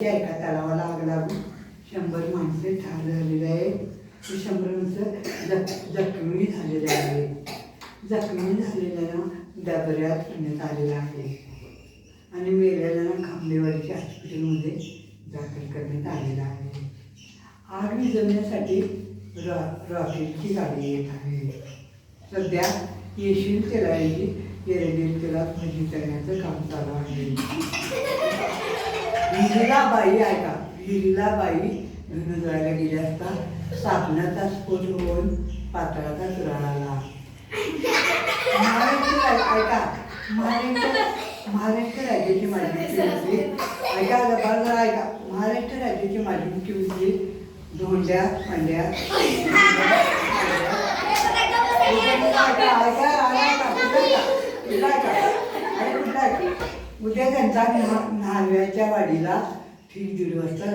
एका तलावाला आग लागून शंभर माणसे ठार झालेले आहेत. शंभर माणसं जख जखमी झालेले आहेत. जखमी झालेल्यांना डबऱ्यात करण्यात आलेलं आहे. आणि मेलेल्यांना खांबेवाडीच्या हॉस्पिटलमध्ये दाखल करण्यात आलेलं आहे. आग विझवण्यासाठी रॉ रॉकेटची गाडी येत आहे. सध्या येशील तेलाची एरडेल तेलात भजी करण्याचं काम चालू आहे. हिरलाबाई बाई आहे का? विहिरीला बाई गेली असता साबणाचा स्फोट होऊन पातळाचा चुराळ महाराष्ट्र ऐका महाराष्ट्र महाराष्ट्र राज्याची माजी मुख्यमंत्री ऐका जरा ऐका. महाराष्ट्र राज्याची माजी मुख्यमंत्री धोंड्या पांड्या. ऐका ऐका ऐका कुठं ऐका? आणि कुठं ऐका? उद्या त्यांचा न्हा- न्हाव्याच्या वाडीला ठीक दीड वाजता